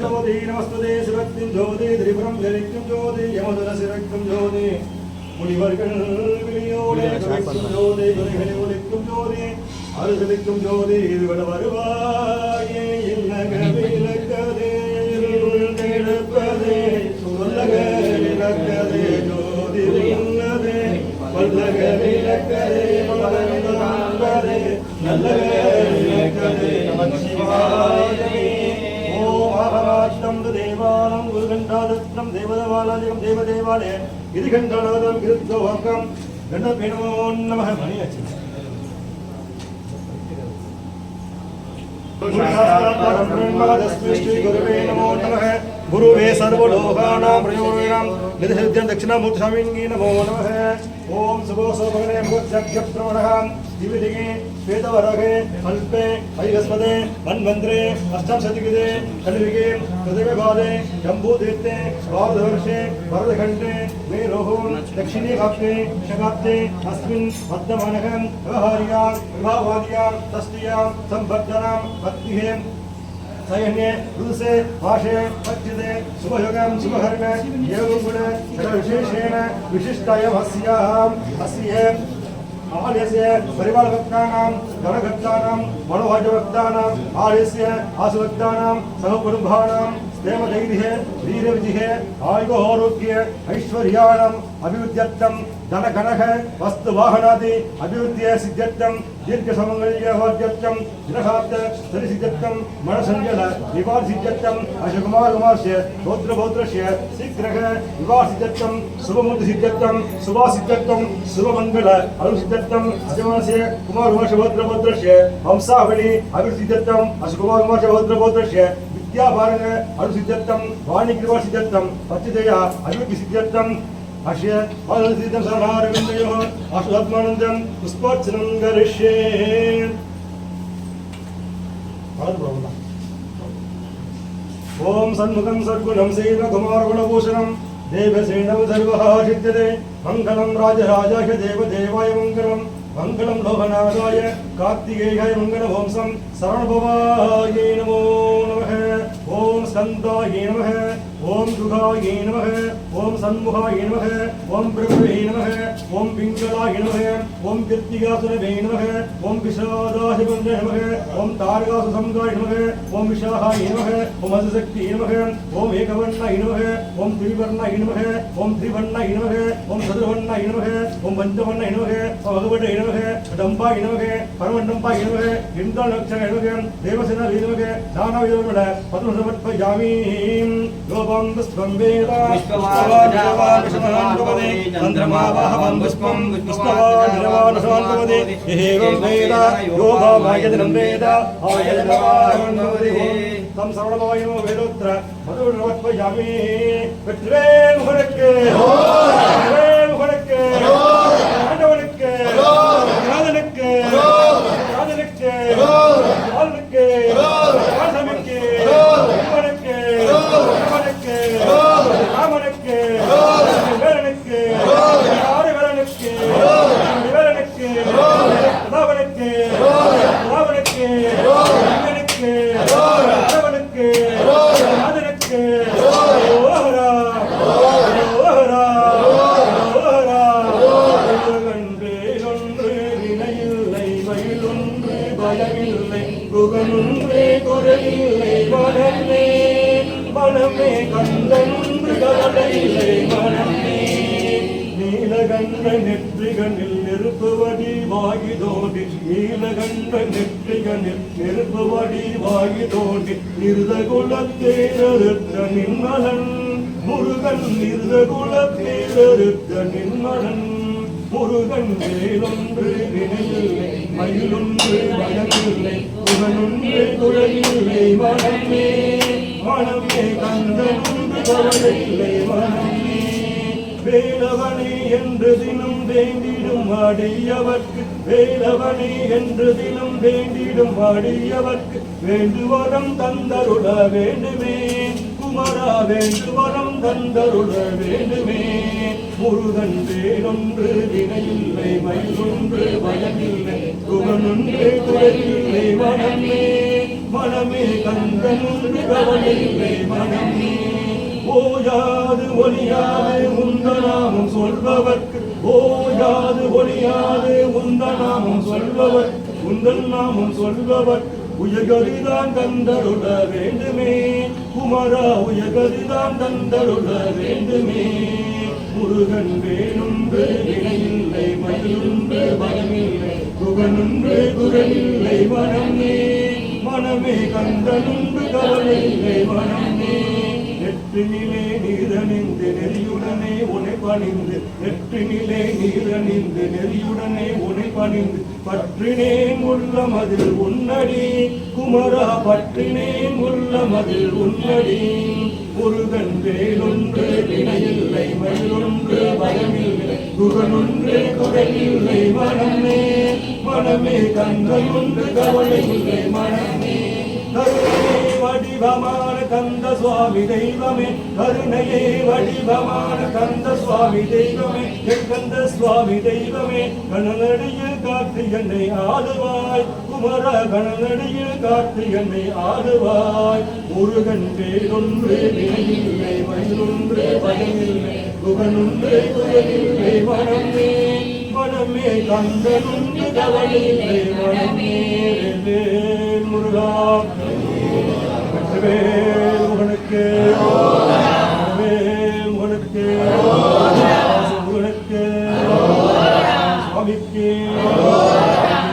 జ్యోతి నమస్తే శివక్తిం జ్యోతి త్రిపురం జలిక్యం జ్యోతి యమధుర శిరక్తం జ్యోతి ముడివర్గం జ్యోతి జ్యోతి అరుసలిక్యం జ్యోతి విడవరువాయే उदघण्टादत्तं देवदवालादिकं देवदेवालये इति घण्टानादं विरुद्धोहकं गणपे नमो नमः मणि अचित् श्रीगुरुवे नमो नमः। गुरु गुरुवे सर्वलोकानां प्रयोगिणां निधिसिद्ध्यं दक्षिणामूर्तिस्वामिन्गी नमो। नमः ॐ सुभोसोभगणे मुज्जग्यप्रवणः दिविदिगे वेदवरगे अल्पे ऐरस्पदे मन्वन्त्रे अष्टमशतिकृते कलिविगे हृदयविभागे जम्बूतीर्थे द्वादशवर्षे भरतखण्डे मे रोहोन् दक्षिणीकाप्ते शकाब्दे अस्मिन् मध्यमानकं व्यवहार्यां विभावाद्यां तस्त्रियाँ सम्बद्धनां भक्तिः सैन्ये रुदसे भाषे, पच्यते शुभयुगं शुभहर्म एवं गुण विशेषेण विशिष्टायमस्याम् अस्य, आलयस्य, परिवारभक्तानां, गणभक्तानां मनोभाजभक्तानाम् आलयस्य, आसुभक्तानां सहकुटुम्बानां क्षेमधैर्यः वीरविजयः आयुरोग्य ऐश्वर्याणाम् अभिवृद्ध्यर्थं धनगणः वस्तुवाहनादि, अभिवृद्ध्य सिद्ध्यर्थं दीर्घसमन्वयवर्जत्यं ग्रहात् तरिसिद्धत्तं मनसञ्जल विवासिद्धत्तम् अशकुमारकुमारस्य भौत्रभौत्रस्य शीघ्रः विवासिद्धत्तं शुभमूर्तिसिद्धत्तं सुभासिद्धत्तं शुभमङ्गल अरुसिद्धत्तं अजमानस्य कुमारकुमारस्य भौत्रभौत्रस्य वंसावली अभिसिद्धत्तम् अशकुमारकुमारस्य भौत्रभौत्रस्य विद्याभारण अनुसिद्धत्तं वाणिकृपसिद्धत्तं पच्चदया अभिवृद्धिसिद्धत्तं आनन्दसिद्धं शरणारविन्दयोः अशुद्धात्मानन्दं पुष्पार्चनं करिष्ये। ॐ सन्मुखं सद्गुणं मङ्गलवंशं शरणभवाय नमो नमः, ॐ स्कन्दाय नमः। ஓம் சுகாய நமக ஓம் சண்முகாய நமக ஓம் பிரபுவே நமக ஓம் பிங்களாய நமக ஓம் கிருத்திகாசுரவே நமக ஓம் விஷாதாசிபந்த நமக ஓம் தாரகாசுசம்காய நமக ஓம் விஷாகாய நமக ஓம் அதிசக்தி நமக ஓம் ஏகவண்ணாய நமக ஓம் திரிவர்ணாய நமக ஓம் திரிவண்ணாய நமக ஓம் சதுர்வண்ணாய நமக ஓம் பஞ்சவண்ணாய நமக ஓம் அகவட நமக டம்பா நமக பரமண்டம்பா நமக இருந்தால் நமக தேவசேனா நமக தானா விதமட பதினொன்று யாமி கோபா पुष्पं पुष्पं वेदावानुषमान्वदे चन्द्रमावाहवं पुष्पं पुष्पवानुषमान्वदे एवं वेद यो भागदिनं वेद आयजनवाहवन्वदे तं सर्वमयमो वेदोत्र मधुरवत्पयामि वित्रे मुहरके वित्रे मुहरके பயமில்லை குறையில்லை மனமே. மனமே கந்தன்று கவலையில்லை மனமே. நீலகண்ட நெற்றிகனில் நெருப்புவடி வாகி தோண்டி நீலகண்ட நெற்றிகனில் நெருப்புவடி வாகி தோண்டி குலத்தேரறுத்த நின்மலன். முருகன் நிருத குலத்தேரறுத்த நின்மலன். முருகன் வேலொன்று நினைவில்லை மயிலொன்று பயமில்லை புகனொன்று குழலில்லை மனமே மனமே கந்தனொன்று கவலையில்லை மனமே வேலவனே என்று தினம் வேண்டிடும் அடியவர்க்கு வேலவனே என்று தினம் வேண்டிடும் அடியவர்க்கு வேண்டுவரம் தந்தருட வேண்டுமே. குமரா வேண்டுவரம் தந்தருட வேண்டுமே. முருகன் வேலொன்று வினையில்லை மயிலொன்று பயமில்லை குகனொன்று குரலில்லை மனமே மனமே கந்தனொன்று கவலையில்லை மனமே. ஓயாது ஒளியாது உந்தனாமும் சொல்பவர்க்கு ஓயாது ஒளியாது உந்தனாமும் சொல்பவர் உந்தன் நாமம் சொல்பவர்க்கு. உயகதிதான் தந்தருள வேண்டுமே. குமரா உயகதிதான் தந்தருள வேண்டுமே. முருகன் வேணுன்று வினையில்லை மயிலுன்று பயமில்லை குகனுன்று குரலில்லை மனமே மனமே கந்தனுன்று கவலையில்லை மனமே நெற்றினிலே நீரணிந்து நெறியுடனே உனை பணிந்து நெற்றினிலே நீரணிந்து நெறியுடனே உனை பணிந்து பற்றினேன் உள்ள மதில் உன்னடி குமரா பற்றினேன் உள்ள மதில் உன்னடி. முருகன் வேலொன்று வினையில்லை மயிலொன்று பயமில்லை குகனொன்று குடையில்லை மனமே மனமே கந்தன் ஒன்று கவலை இல்லை மனமே வடிவமான கந்த சுவாமி தெய்வமே கருணையே வடிவமான கந்த சுவாமி தெய்வமே கந்த சுவாமி தெய்வமே கணநடியில் காத்து என்னை ஆடுவாய் குமர கணநடியில் காத்து என்னை ஆடுவாய் முருகன் வேறொன்று வினையில்லை மயிலொன்று பயமில்லை குகனொன்று குகனில்லை மனமே மனமே கந்தனுண்டு கவலையில்லை மனமே வேல் முருகா. வெற்றிவேல் முகனுக்கு வேல் சுவாமிக்கு.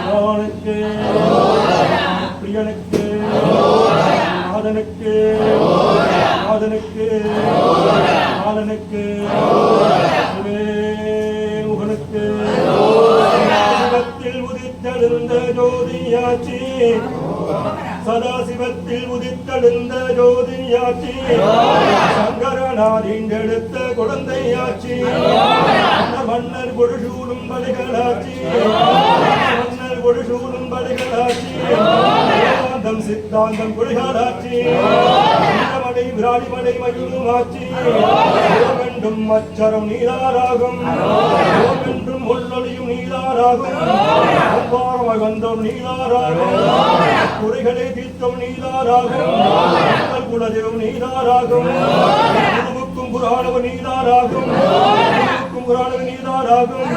பிரானுக்கு பிரியனுக்கு. நாதனுக்கு. நாதனுக்கு. நாதனுக்கு. முகனுக்கு உதித்தெழுந்த ஜோதியாச்சி. சதாசிவத்தில் உதித்தெழுந்த ஜோதியாச்சி சங்கரநாதின் எடுத்த குழந்தையாச்சி. மன்னர் கொடுசூடும் பலிகளாச்சி மன்னர் கொடுசூடும் பலிகளாச்சி சித்தாந்தம் சித்தாந்தம் குடிகாலாச்சி மடை விராடிமடை மகிழுமாச்சி. வேண்டும் அச்சரம் நீதாராகும் என்றும் உள்ளொளியும் நீதாராகும் வந்தோம் நீதாராகும். குறைகளை தீர்த்தம் நீதாராகும். எங்கள் குலதெய்வம் நீதாராகும். குருவுக்கும் புராணவ நீதாராகும். குருவுக்கும் புராணவ நீதாராகும்.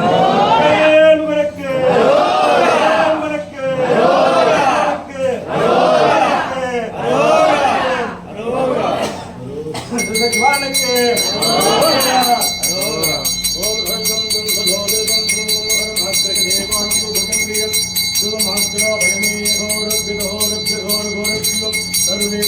सर्वे